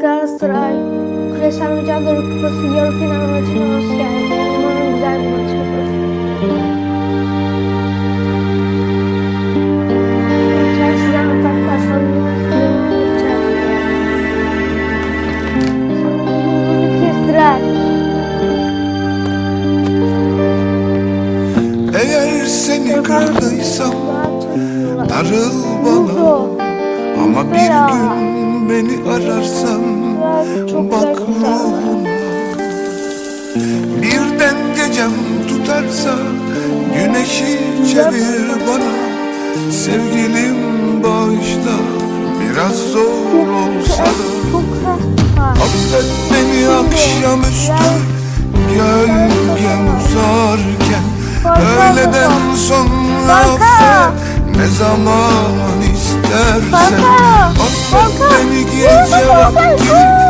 Galatasaray Küresel Mücadele Kupası yarı final maçına hoş geldiniz. Umarım güzel bir maç olur. Eğer seni kırdıysam darıl bana Ama bir gün beni ararsan bak ruhuna Birden gecem tutarsa güneşi çevir bana. Sevgilim bağışla biraz zor olsa da. Çok. Affet beni akşamüstü Gölgem uzarken. Öğleden sonra affet Ne zaman istersen. Affet beni gece vakti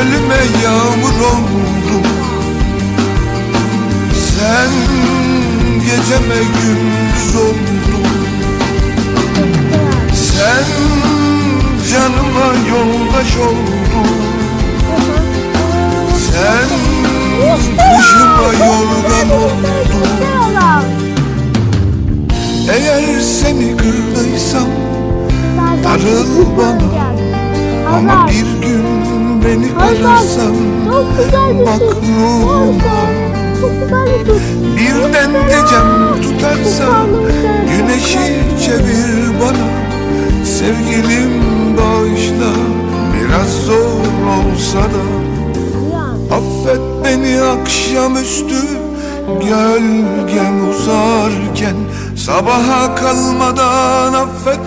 çölüme yağmur oldun Sen geceme gündüz oldun. Sen canıma yoldaş oldun. Sen kışıma yorgan oldun. Eğer seni kırdıysam darıl bana. Ama bir beni bak şey. ruhuma Çok güzel bir şey. Birden gecem tutarsa Güneşi çevir bana. Sevgilim bağışla Biraz zor olsa da. Affet beni akşamüstü Gölgem uzarken. Sabaha kalmadan affet